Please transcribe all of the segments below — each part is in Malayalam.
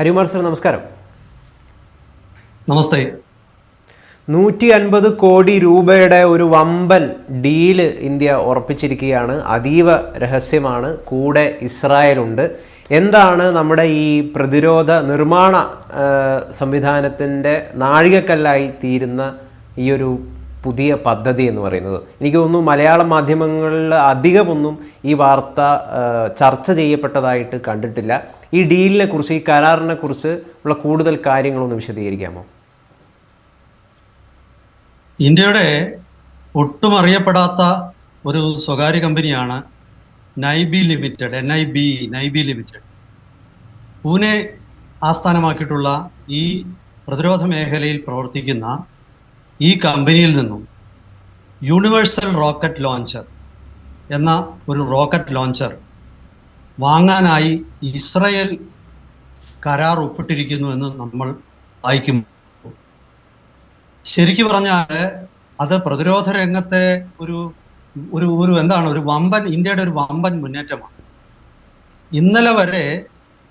ഹരികുമാർ സർ നമസ്കാരം. നമസ്തേ. നൂറ്റി അൻപത് കോടി രൂപയുടെ ഒരു വമ്പൻ ഡീൽ ഇന്ത്യ ഉറപ്പിച്ചിരിക്കുകയാണ്. അതീവ രഹസ്യമാണ്. കൂടെ ഇസ്രായേലുണ്ട്. എന്താണ് നമ്മുടെ ഈ പ്രതിരോധ നിർമ്മാണ സംവിധാനത്തിന്റെ നാഴികക്കല്ലായി തീരുന്ന ഈ ഒരു പുതിയ പദ്ധതി എന്ന് പറയുന്നത്. എനിക്ക് തോന്നുന്നു മലയാള മാധ്യമങ്ങളിൽ അധികമൊന്നും ഈ വാർത്ത ചർച്ച ചെയ്യപ്പെട്ടതായിട്ട് കണ്ടിട്ടില്ല. ഈ ഡീലിനെ കുറിച്ച് ഈ കരാറിനെ കുറിച്ച് ഉള്ള കൂടുതൽ കാര്യങ്ങളൊന്ന് വിശദീകരിക്കാമോ? ഇന്ത്യയുടെ ഒട്ടും അറിയപ്പെടാത്ത ഒരു സ്വകാര്യ കമ്പനിയാണ് NIBE limited N I B NIBE limited. Pune ആസ്ഥാനമാക്കിയിട്ടുള്ള ഈ പ്രതിരോധ മേഖലയിൽ പ്രവർത്തിക്കുന്ന ഈ കമ്പനിയിൽ നിന്നും യൂണിവേഴ്സൽ റോക്കറ്റ് ലോഞ്ചർ എന്ന ഒരു റോക്കറ്റ് ലോഞ്ചർ വാങ്ങാനായി ഇസ്രയേൽ കരാർ ഒപ്പിട്ടിരിക്കുന്നു എന്ന് നമ്മൾ വായിക്കും ശരിക്കു പറഞ്ഞാൽ അത് പ്രതിരോധ രംഗത്തെ ഒരു ഒരു ഒരു എന്താണ് ഒരു വമ്പൻ ഇന്ത്യയുടെ ഒരു വമ്പൻ മുന്നേറ്റമാണ്. ഇന്നലെ വരെ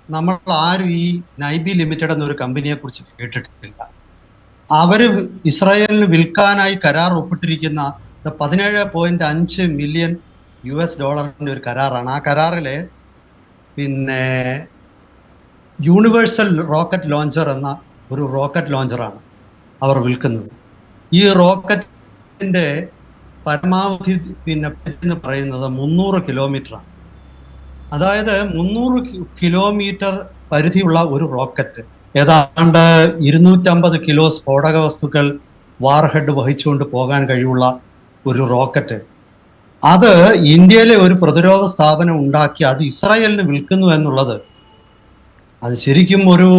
നമ്മൾ ആരും ഈ നൈബി ലിമിറ്റഡ് എന്നൊരു കമ്പനിയെ കുറിച്ച് കേട്ടിട്ടില്ല. അവർ ഇസ്രായേലിന് വിൽക്കാനായി കരാർ ഒപ്പിട്ടിരിക്കുന്ന പതിനേഴ് പോയിന്റ് അഞ്ച് മില്യൺ യു എസ് ഡോളറിന്റെ ഒരു കരാറാണ്. ആ കരാറിൽ പിന്നെ യൂണിവേഴ്സൽ റോക്കറ്റ് ലോഞ്ചർ എന്ന ഒരു റോക്കറ്റ് ലോഞ്ചറാണ് അവർ വിൽക്കുന്നത്. ഈ റോക്കറ്റിന്റെ പരമാവധി പിന്നെ എന്ന് പറയുന്നത് മുന്നൂറ് കിലോമീറ്ററാണ് അതായത് മുന്നൂറ് കിലോമീറ്റർ പരിധിയുള്ള ഒരു റോക്കറ്റ് ഏതാണ്ട് ഇരുന്നൂറ്റമ്പത് കിലോ സ്ഫോടക വസ്തുക്കൾ വാർഹെഡ് വഹിച്ചുകൊണ്ട് പോകാൻ കഴിവുള്ള ഒരു റോക്കറ്റ്. അത് ഇന്ത്യയിലെ ഒരു പ്രതിരോധ സ്ഥാപനം ഉണ്ടാക്കി അത് ഇസ്രായേലിന് വിൽക്കുന്നു എന്നുള്ളത് അത് ശരിക്കും ഒരു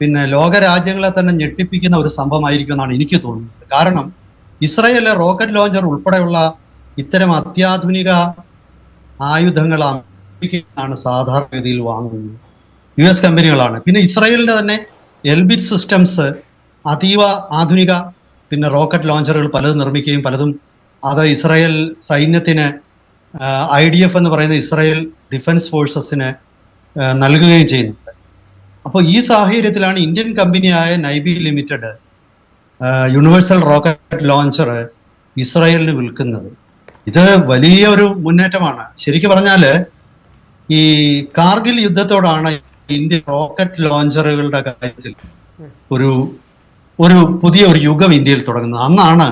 പിന്നെ ലോകരാജ്യങ്ങളെ തന്നെ ഞെട്ടിപ്പിക്കുന്ന ഒരു സംഭവമായിരിക്കും എന്നാണ് എനിക്ക് തോന്നുന്നത്. കാരണം ഇസ്രായേലിലെ റോക്കറ്റ് ലോഞ്ചർ ഉൾപ്പെടെയുള്ള ഇത്തരം അത്യാധുനിക ആയുധങ്ങൾ അമേരിക്കയാണ് സാധാരണഗതിയിൽ വാങ്ങുന്നത്. യു എസ് കമ്പനികളാണ്. പിന്നെ ഇസ്രായേലിന്റെ തന്നെ എൽബിറ്റ് സിസ്റ്റംസ് അതീവ ആധുനിക പിന്നെ റോക്കറ്റ് ലോഞ്ചറുകൾ പലതും നിർമ്മിക്കുകയും പലതും അത് ഇസ്രായേൽ സൈന്യത്തിന് ഐ ഡി എഫ് എന്ന് പറയുന്ന ഇസ്രായേൽ ഡിഫൻസ് ഫോഴ്സസിന് നൽകുകയും ചെയ്യുന്നുണ്ട്. അപ്പോൾ ഈ സാഹചര്യത്തിലാണ് ഇന്ത്യൻ കമ്പനിയായ NIBE limited universal rocket launcher ഇസ്രായേലിന് വിൽക്കുന്നത്. ഇത് വലിയ ഒരു മുന്നേറ്റമാണ്. ശരിക്കും പറഞ്ഞാൽ ഈ കാർഗിൽ യുദ്ധത്തോടാണ് ഇന്ത്യ റോക്കറ്റ് ലോഞ്ചറുകളുടെ കാര്യത്തിൽ ഒരു ഒരു പുതിയ ഒരു യുഗം ഇന്ത്യയിൽ തുടങ്ങുന്നത് അന്നാണ്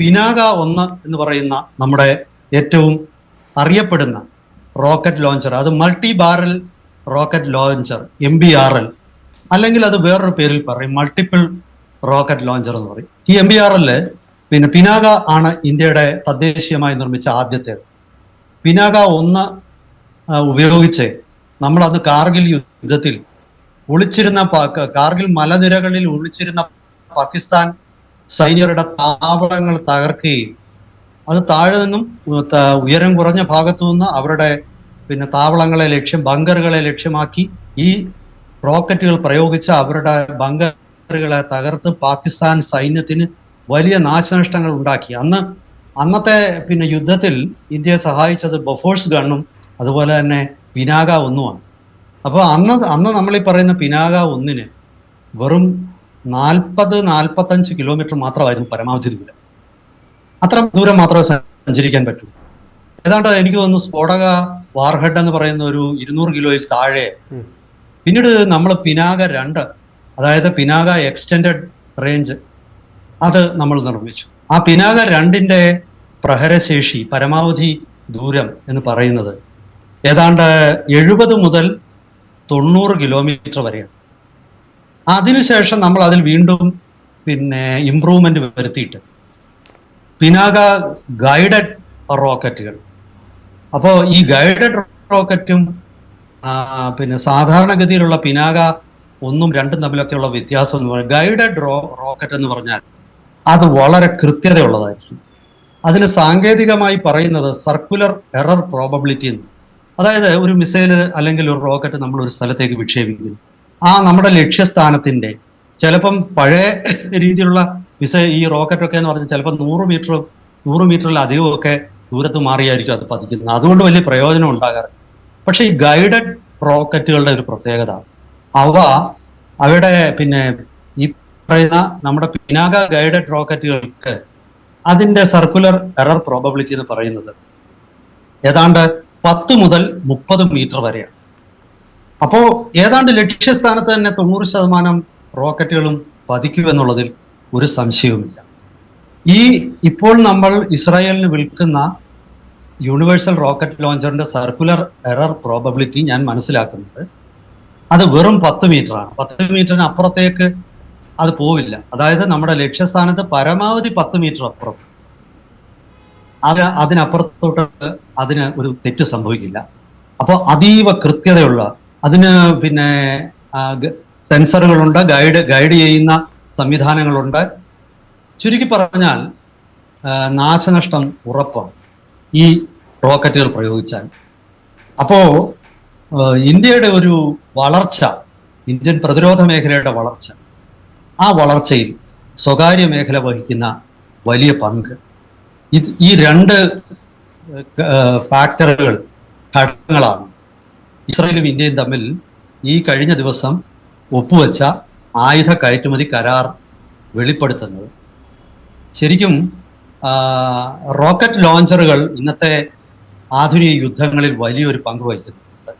പിനാക ഒന്ന് എന്ന് പറയുന്ന നമ്മുടെ ഏറ്റവും അറിയപ്പെടുന്ന റോക്കറ്റ് ലോഞ്ചർ അത് multi barrel rocket launcher M B R L അല്ലെങ്കിൽ അത് വേറൊരു പേരിൽ പറയും മൾട്ടിപ്പിൾ റോക്കറ്റ് ലോഞ്ചർ എന്ന് പറയും. ഈ എം ബി ആർ എല്ല് പിന്നെ പിനാക ആണ് ഇന്ത്യയുടെ തദ്ദേശീയമായി നിർമ്മിച്ച ആദ്യത്തേത്. പിനാക ഒന്ന് ഉപയോഗിച്ച് നമ്മൾ അത് കാർഗിൽ യുദ്ധത്തിൽ ഒളിച്ചിരുന്ന കാർഗിൽ മലനിരകളിൽ ഒളിച്ചിരുന്ന പാകിസ്ഥാൻ സൈനികരുടെ താവളങ്ങൾ തകർക്കുകയും അത് താഴെ നിന്നും ഉയരം കുറഞ്ഞ ഭാഗത്തു നിന്ന് അവരുടെ പിന്നെ താവളങ്ങളെ ലക്ഷ്യം ബങ്കറുകളെ ലക്ഷ്യമാക്കി ഈ റോക്കറ്റുകൾ പ്രയോഗിച്ച് അവരുടെ ബങ്കറുകളെ തകർത്ത് പാകിസ്ഥാൻ സൈന്യത്തിന് വലിയ നാശനഷ്ടങ്ങൾ ഉണ്ടാക്കി. അന്ന് അന്നത്തെ പിന്നെ യുദ്ധത്തിൽ ഇന്ത്യയെ സഹായിച്ചത് ബഫോഴ്സ് ഗണ്ണും അതുപോലെ തന്നെ പിനാക ഒന്നുമാണ് അപ്പോൾ അന്ന് അന്ന് നമ്മൾ ഈ പറയുന്ന പിനാക ഒന്നിന് വെറും നാൽപ്പത് നാൽപ്പത്തഞ്ച് കിലോമീറ്റർ മാത്രമായിരുന്നു പരമാവധി ദൂരം. അത്ര ദൂരം മാത്രമേ സഞ്ചരിക്കാൻ പറ്റൂ. ഏതാണ്ട് എനിക്ക് തോന്നുന്നു സ്ഫോടക വാർഹെഡ് എന്ന് പറയുന്ന ഒരു ഇരുന്നൂറ് കിലോയിൽ താഴെ. പിന്നീട് നമ്മൾ പിനാക രണ്ട് അതായത് പിനാക എക്സ്റ്റെൻഡഡ് റേഞ്ച് അത് നമ്മൾ നിർമ്മിച്ചു. ആ പിനാക രണ്ടിന്റെ പ്രഹരശേഷി പരമാവധി ദൂരം എന്ന് പറയുന്നത് ഏതാണ്ട് എഴുപത് മുതൽ തൊണ്ണൂറ് കിലോമീറ്റർ വരെയാണ്. അതിനുശേഷം നമ്മൾ അതിൽ വീണ്ടും പിന്നെ ഇംപ്രൂവ്മെന്റ് വരുത്തിയിട്ട്. പിനാക ഗൈഡഡ് റോക്കറ്റുകൾ അപ്പോൾ ഈ ഗൈഡഡ് റോക്കറ്റും പിന്നെ സാധാരണഗതിയിലുള്ള പിനാക ഒന്നും രണ്ടും തമ്മിലൊക്കെയുള്ള വ്യത്യാസം എന്ന് പറഞ്ഞാൽ ഗൈഡഡ് റോ റോക്കറ്റ് എന്ന് പറഞ്ഞാൽ അത് വളരെ കൃത്യതയുള്ളതായിരിക്കും. അതിന് സാങ്കേതികമായി പറയുന്നത് സർക്കുലർ എറർ പ്രോബബിലിറ്റി എന്ന്. അതായത് ഒരു മിസൈൽ അല്ലെങ്കിൽ ഒരു റോക്കറ്റ് നമ്മൾ ഒരു സ്ഥലത്തേക്ക് വിക്ഷേപിക്കുന്നു ആ നമ്മുടെ ലക്ഷ്യസ്ഥാനത്തിന്റെ ചിലപ്പം പഴയ രീതിയിലുള്ള മിസൈൽ ഈ റോക്കറ്റ് ഒക്കെ എന്ന് പറഞ്ഞാൽ ചിലപ്പോൾ നൂറ് മീറ്റർ നൂറ് മീറ്ററിലധികം ഒക്കെ ദൂരത്ത് മാറിയായിരിക്കും അത് പതിക്കുന്നത്. അതുകൊണ്ട് വലിയ പ്രയോജനം ഉണ്ടാകാറ് പക്ഷെ ഈ ഗൈഡഡ് റോക്കറ്റുകളുടെ ഒരു പ്രത്യേകത അവ അവയുടെ പിന്നെ ഈ പറയുന്ന നമ്മുടെ പിനാക ഗൈഡഡ് റോക്കറ്റുകൾക്ക് അതിന്റെ സർക്കുലർ എറർ പ്രോബബിലിറ്റി എന്ന് പറയുന്നത്. ഏതാണ്ട് പത്ത് മുതൽ മുപ്പത് മീറ്റർ വരെയാണ്. അപ്പോൾ ഏതാണ്ട് ലക്ഷ്യസ്ഥാനത്ത് തന്നെ തൊണ്ണൂറ് ശതമാനം റോക്കറ്റുകളും പതിക്കുമെന്നുള്ളതിൽ ഒരു സംശയവുമില്ല. ഈ ഇപ്പോൾ നമ്മൾ ഇസ്രായേലിന് വിൽക്കുന്ന യൂണിവേഴ്സൽ റോക്കറ്റ് ലോഞ്ചറിന്റെ സർക്കുലർ എറർ പ്രോബബിലിറ്റി ഞാൻ മനസ്സിലാക്കുന്നത് അത് വെറും പത്ത് മീറ്ററാണ്. പത്ത് മീറ്ററിന് അപ്പുറത്തേക്ക് അത് പോവില്ല. അതായത് നമ്മുടെ ലക്ഷ്യസ്ഥാനത്ത് പരമാവധി പത്ത് മീറ്റർ അപ്പുറം. അത് അതിനപ്പുറത്തോട്ട് അതിന് ഒരു തെറ്റ് സംഭവിക്കില്ല. അപ്പോൾ അതീവ കൃത്യതയുള്ള അതിന് പിന്നെ സെൻസറുകളുണ്ട് ഗൈഡ് ഗൈഡ് ചെയ്യുന്ന സംവിധാനങ്ങളുണ്ട്. ചുരുക്കി പറഞ്ഞാൽ നാശനഷ്ടം ഉറപ്പാണ് ഈ റോക്കറ്റുകൾ പ്രയോഗിച്ചാൽ. അപ്പോൾ ഇന്ത്യയുടെ ഒരു വളർച്ച ഇന്ത്യൻ പ്രതിരോധ മേഖലയുടെ വളർച്ച ആ വളർച്ചയിൽ സ്വകാര്യ മേഖല വഹിക്കുന്ന വലിയ പങ്ക്. ഈ രണ്ട് ഫാക്ടറുകൾ ഘടകങ്ങളാണ്. ഇസ്രയേലും ഇന്ത്യയും തമ്മിൽ ഈ കഴിഞ്ഞ ദിവസം ഒപ്പുവെച്ച ആയുധ കയറ്റുമതി കരാർ വെളിപ്പെടുത്തുന്നത്. ശരിക്കും റോക്കറ്റ് ലോഞ്ചറുകൾ ഇന്നത്തെ ആധുനിക യുദ്ധങ്ങളിൽ വലിയൊരു പങ്ക് വഹിക്കുന്നുണ്ട്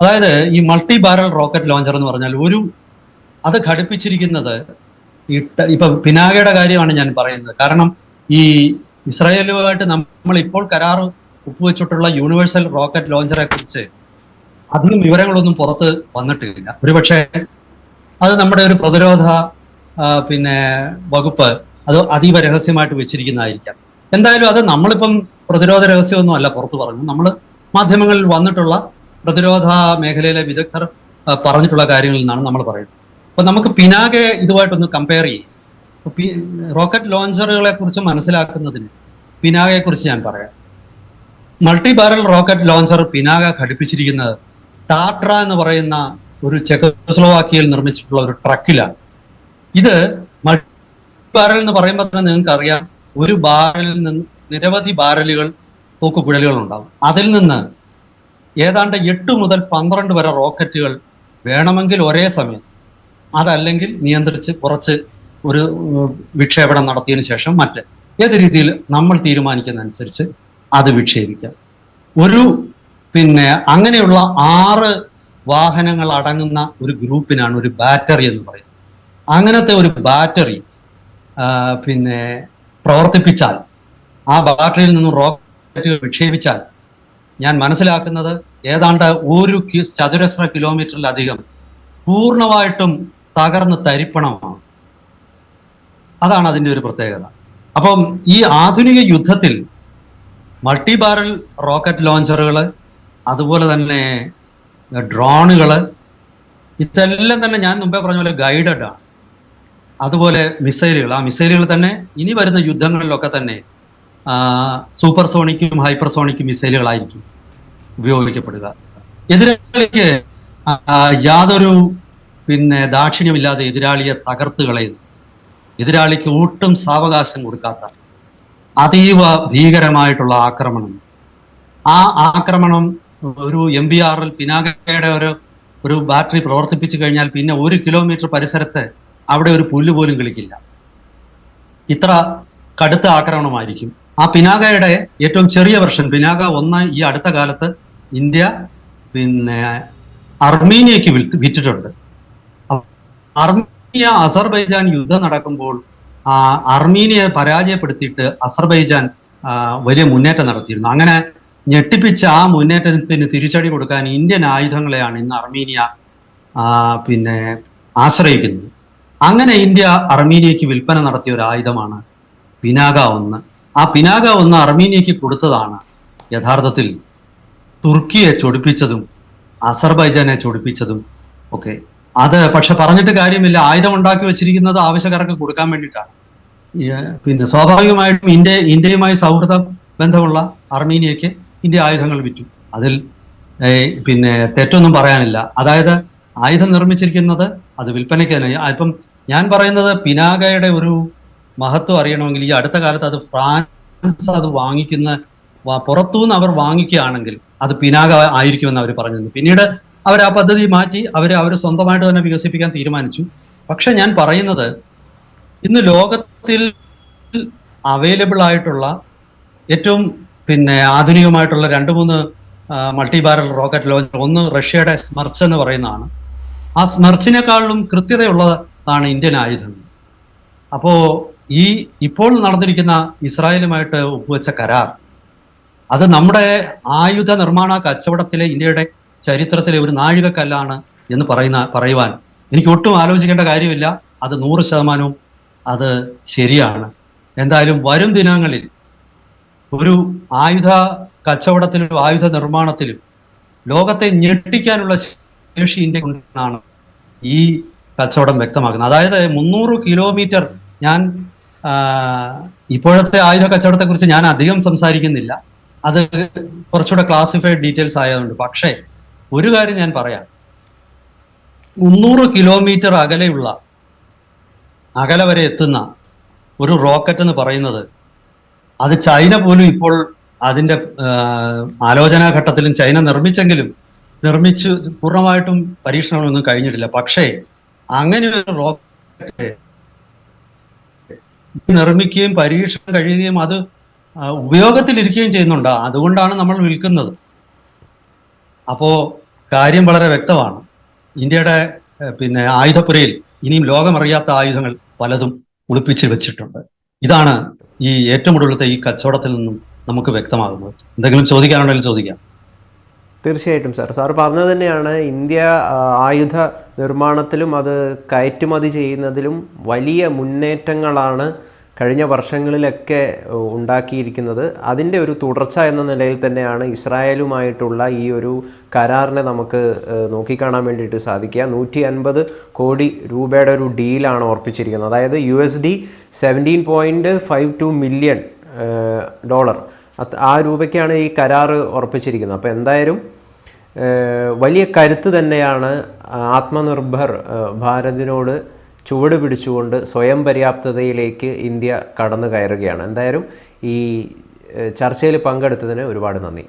അതായത് ഈ മൾട്ടി ബാരൽ റോക്കറ്റ് ലോഞ്ചർ എന്ന് പറഞ്ഞാൽ ഒരു അത് ഘടിപ്പിച്ചിരിക്കുന്നത് ഇട്ട ഇപ്പൊ പിനാകയുടെ കാര്യമാണ് ഞാൻ പറയുന്നത്. കാരണം ഈ ഇസ്രായേലുമായിട്ട് നമ്മൾ ഇപ്പോൾ കരാർ ഒപ്പുവെച്ചിട്ടുള്ള യൂണിവേഴ്സൽ റോക്കറ്റ് ലോഞ്ചറെ കുറിച്ച് അധികം വിവരങ്ങളൊന്നും പുറത്ത് വന്നിട്ടില്ല. ഒരുപക്ഷെ അത് നമ്മുടെ ഒരു പ്രതിരോധ പിന്നെ വകുപ്പ് അത് അതീവ രഹസ്യമായിട്ട് വെച്ചിരിക്കുന്നതായിരിക്കാം. എന്തായാലും അത് നമ്മളിപ്പം പ്രതിരോധ രഹസ്യമൊന്നും അല്ല പുറത്തു പറഞ്ഞു നമ്മൾ മാധ്യമങ്ങളിൽ വന്നിട്ടുള്ള പ്രതിരോധ മേഖലയിലെ വിദഗ്ധർ പറഞ്ഞിട്ടുള്ള കാര്യങ്ങളിൽ നിന്നാണ് നമ്മൾ പറയുന്നത്. അപ്പൊ നമുക്ക് പിനാകെ ഇതുമായിട്ടൊന്ന് കമ്പയർ ചെയ്യും. റോക്കറ്റ് ലോഞ്ചറുകളെ കുറിച്ച് മനസ്സിലാക്കുന്നതിന് പിനാകയെ കുറിച്ച് ഞാൻ പറയാം. Multi barrel rocket launcher Pinaka ഘടിപ്പിച്ചിരിക്കുന്നത് ടാട്ര എന്ന് പറയുന്ന ഒരു ചെക്കോസ്ലോവാക്കിയയിൽ നിർമ്മിച്ചിട്ടുള്ള ഒരു ട്രക്കിലാണ്. ഇത് മൾട്ടി ബാരൽ എന്ന് പറയുമ്പോൾ തന്നെ നിങ്ങൾക്ക് അറിയാം ഒരു ബാരലിൽ നിന്ന് നിരവധി ബാരലുകൾ തൂക്കുപിഴലുകൾ ഉണ്ടാവും അതിൽ നിന്ന് ഏതാണ്ട് എട്ട് മുതൽ പന്ത്രണ്ട് വരെ റോക്കറ്റുകൾ വേണമെങ്കിൽ ഒരേ സമയം അതല്ലെങ്കിൽ നിയന്ത്രിച്ച് കുറച്ച് ഒരു വിക്ഷേപണം നടത്തിയതിനു ശേഷം മറ്റ് ഏത് രീതിയിൽ നമ്മൾ തീരുമാനിക്കുന്നതനുസരിച്ച് അത് വിക്ഷേപിക്കാം. ഒരു പിന്നെ അങ്ങനെയുള്ള ആറ് വാഹനങ്ങൾ അടങ്ങുന്ന ഒരു ഗ്രൂപ്പിനാണ് ഒരു ബാറ്ററി എന്ന് പറയുന്നത്. അങ്ങനത്തെ ഒരു ബാറ്ററി പിന്നെ പ്രവർത്തിപ്പിച്ചാൽ ആ ബാറ്ററിയിൽ നിന്നും റോക്കറ്റുകൾ വിക്ഷേപിച്ചാൽ ഞാൻ മനസ്സിലാക്കുന്നത് ഏതാണ്ട് ഒരു ചതുരശ്ര കിലോമീറ്ററിലധികം പൂർണമായിട്ടും തകർന്ന് തരിപ്പണമാണ്. അതാണ് അതിന്റെ ഒരു പ്രത്യേകത. അപ്പം ഈ ആധുനിക യുദ്ധത്തിൽ മൾട്ടി ബാരൽ റോക്കറ്റ് ലോഞ്ചറുകൾ അതുപോലെ തന്നെ ഡ്രോണുകൾ ഇതെല്ലാം തന്നെ ഞാൻ മുമ്പേ പറഞ്ഞ പോലെ ഗൈഡഡ് ആണ്. അതുപോലെ മിസൈലുകൾ ആ മിസൈലുകൾ തന്നെ ഇനി വരുന്ന യുദ്ധങ്ങളിലൊക്കെ തന്നെ സൂപ്പർ സോണിക്കും ഹൈപ്പർസോണിക്കും മിസൈലുകളായിരിക്കും ഉപയോഗിക്കപ്പെടുക. എതിരാളിക്ക് യാതൊരു പിന്നെ ദാക്ഷിണ്യമില്ലാതെ എതിരാളിയെ തകർത്ത് കളയുന്നു. എതിരാളിക്ക് ഒട്ടും സാവകാശം കൊടുക്കാത്ത അതീവ ഭീകരമായിട്ടുള്ള ആക്രമണം. ആ ആക്രമണം ഒരു എം ബി ആറിൽ പിനാകയുടെ ഒരു ഒരു ബാറ്ററി പ്രവർത്തിപ്പിച്ചു കഴിഞ്ഞാൽ പിന്നെ ഒരു കിലോമീറ്റർ പരിസരത്ത് അവിടെ ഒരു പുല്ല് പോലും കളിക്കില്ല. ഇത്ര കടുത്ത ആക്രമണമായിരിക്കും. ആ പിനാകയുടെ ഏറ്റവും ചെറിയ വെർഷൻ പിനാക ഒന്ന് ഈ അടുത്ത കാലത്ത് ഇന്ത്യ പിന്നെ അർമീനിയക്ക് വിറ്റിട്ടുണ്ട്. അർമീനിയ അസർബൈജാൻ യുദ്ധം നടക്കുമ്പോൾ അർമീനിയെ പരാജയപ്പെടുത്തിയിട്ട് അസർബൈജാൻ വലിയ മുന്നേറ്റം നടത്തിയിരുന്നു. അങ്ങനെ ഞെട്ടിപ്പിച്ച ആ മുന്നേറ്റത്തിന് തിരിച്ചടി കൊടുക്കാൻ ഇന്ത്യൻ ആയുധങ്ങളെയാണ് ഇന്ന് അർമീനിയ പിന്നെ ആശ്രയിക്കുന്നത്. അങ്ങനെ ഇന്ത്യ അർമീനിയക്ക് വിൽപ്പന നടത്തിയ ഒരു ആയുധമാണ് പിനാക ഒന്ന്. ആ പിനാക ഒന്ന് അർമീനിയക്ക് കൊടുത്തതാണ്. യഥാർത്ഥത്തിൽ തുർക്കിയെ ചൊടിപ്പിച്ചതും അസർബൈജാനെ ചൊടിപ്പിച്ചതും ഒക്കെ. അത് പക്ഷെ പറഞ്ഞിട്ട് കാര്യമില്ല. ആയുധം ഉണ്ടാക്കി വെച്ചിരിക്കുന്നത് ആവശ്യക്കാർക്ക് കൊടുക്കാൻ വേണ്ടിയിട്ടാണ്. പിന്നെ സ്വാഭാവികമായിട്ടും ഇന്ത്യ ഇന്ത്യയുമായി സൗഹൃദ ബന്ധമുള്ള അർമീനിയക്ക് ഇന്ത്യ ആയുധങ്ങൾ വിറ്റു. അതിൽ പിന്നെ തെറ്റൊന്നും പറയാനില്ല. അതായത് ആയുധം നിർമ്മിച്ചിരിക്കുന്നത് അത് വിൽപ്പനയ്ക്ക് തന്നെ. ഇപ്പം ഞാൻ പറയുന്നത് പിനാകയുടെ ഒരു മഹത്വം അറിയണമെങ്കിൽ ഈ അടുത്ത കാലത്ത് അത് ഫ്രാൻസ് അത് വാങ്ങിക്കുന്ന പുറത്തുനിന്ന് അവർ വാങ്ങിക്കുകയാണെങ്കിൽ അത് പിനാക ആയിരിക്കുമെന്ന് അവർ പറഞ്ഞിരുന്നു. പിന്നീട് അവർ ആ പദ്ധതി മാറ്റി അവർ അവർ സ്വന്തമായിട്ട് തന്നെ വികസിപ്പിക്കാൻ തീരുമാനിച്ചു. പക്ഷെ ഞാൻ പറയുന്നത് ഇന്ന് ലോകത്തിൽ അവൈലബിൾ ആയിട്ടുള്ള ഏറ്റവും പിന്നെ ആധുനികമായിട്ടുള്ള രണ്ട് മൂന്ന് മൾട്ടി ബാരൽ റോക്കറ്റ് ലോഞ്ചർ ഒന്ന് റഷ്യയുടെ സ്മർച്ച് എന്ന് പറയുന്നതാണ്. ആ സ്മർച്ചിനേക്കാളും കൃത്യതയുള്ളതാണ് ഇന്ത്യൻ ആയുധം. അപ്പോൾ ഈ ഇപ്പോൾ നടന്നിരിക്കുന്ന ഇസ്രായേലുമായിട്ട് ഒപ്പുവെച്ച കരാർ അത് നമ്മുടെ ആയുധ നിർമ്മാണ കച്ചവടത്തിലെ ഇന്ത്യയുടെ ചരിത്രത്തിലെ ഒരു നാഴികക്കല്ലാണ് എന്ന് പറയുന്ന പറയുവാൻ. എനിക്ക് ഒട്ടും ആലോചിക്കേണ്ട കാര്യമില്ല. അത് നൂറ് ശതമാനവും അത് ശരിയാണ്. എന്തായാലും വരും ദിനങ്ങളിൽ ഒരു ആയുധ കച്ചവടത്തിലും ആയുധ നിർമ്മാണത്തിലും ലോകത്തെ ഞെട്ടിക്കാനുള്ള ശേഷി ഇന്ത്യക്കുണ്ടെന്നാണ് ഈ കച്ചവടം വ്യക്തമാക്കുന്നത്. അതായത് മുന്നൂറ് കിലോമീറ്റർ ഞാൻ ഇപ്പോഴത്തെ ആയുധ കച്ചവടത്തെ കുറിച്ച് ഞാൻ അധികം സംസാരിക്കുന്നില്ല. അത് കുറച്ചുകൂടെ ക്ലാസിഫൈഡ് ഡീറ്റെയിൽസ് ആയതുകൊണ്ട്. പക്ഷേ ഒരു കാര്യം ഞാൻ പറയാം. മുന്നൂറ് കിലോമീറ്റർ അകലെയുള്ള അകലെ വരെ എത്തുന്ന ഒരു റോക്കറ്റ് എന്ന് പറയുന്നത് അത് ചൈന പോലും ഇപ്പോൾ അതിന്റെ ആ, ആലോചനാ ഘട്ടത്തിലും ചൈന നിർമ്മിച്ചെങ്കിലും നിർമ്മിച്ച് പൂർണമായിട്ടും പരീക്ഷണങ്ങളൊന്നും കഴിഞ്ഞിട്ടില്ല. പക്ഷേ അങ്ങനെ ഒരു റോക്കറ്റ് നിർമ്മിക്കുകയും പരീക്ഷണം കഴിയുകയും അത് ഉപയോഗത്തിലിരിക്കുകയും ചെയ്യുന്നുണ്ട്. അതുകൊണ്ടാണ് നമ്മൾ വിൽക്കുന്നത് അപ്പോ കാര്യം വളരെ വ്യക്തമാണ്. ഇന്ത്യയുടെ പിന്നെ ആയുധപ്പുരയിൽ ഇനിയും ലോകമറിയാത്ത ആയുധങ്ങൾ പലതും ഒളിപ്പിച്ച് വെച്ചിട്ടുണ്ട്. ഇതാണ് ഈ ഏറ്റവും ഒടുവിലത്തെ ഈ കച്ചവടത്തിൽ നിന്നും നമുക്ക് വ്യക്തമാകുന്നത്. എന്തെങ്കിലും ചോദിക്കാനുണ്ടെങ്കിൽ ചോദിക്കാം. തീർച്ചയായിട്ടും സാർ. സാർ പറഞ്ഞത് തന്നെയാണ്. ഇന്ത്യ ആയുധ നിർമ്മാണത്തിലും അത് കയറ്റുമതി ചെയ്യുന്നതിലും വലിയ മുന്നേറ്റങ്ങളാണ് കഴിഞ്ഞ വർഷങ്ങളിലൊക്കെ ഉണ്ടാക്കിയിരിക്കുന്നത് അതിന്റെ ഒരു തുടർച്ച എന്ന നിലയിൽ തന്നെയാണ് ഇസ്രായേലുമായിട്ടുള്ള ഈ ഒരു കരാറിനെ നമുക്ക് നോക്കിക്കാണാൻ വേണ്ടിയിട്ട് സാധിക്കുക. നൂറ്റി അൻപത് കോടി രൂപയുടെ ഒരു ഡീലാണ് ഉറപ്പിച്ചിരിക്കുന്നത്. അതായത് U S D seventeen point five two million dollar. ആ രൂപയ്ക്കാണ് ഈ കരാർ ഉറപ്പിച്ചിരിക്കുന്നത്. അപ്പോൾ എന്തായാലും വലിയ കരുത്ത് തന്നെയാണ് ആത്മനിർഭർ ഭാരതിനോട് ചുവട് പിടിച്ചുകൊണ്ട് സ്വയം പര്യാപ്തതയിലേക്ക് ഇന്ത്യ കടന്നു കയറുകയാണ്. എന്തായാലും ഈ ചർച്ചയിൽ പങ്കെടുത്തതിന് ഒരുപാട് നന്ദി.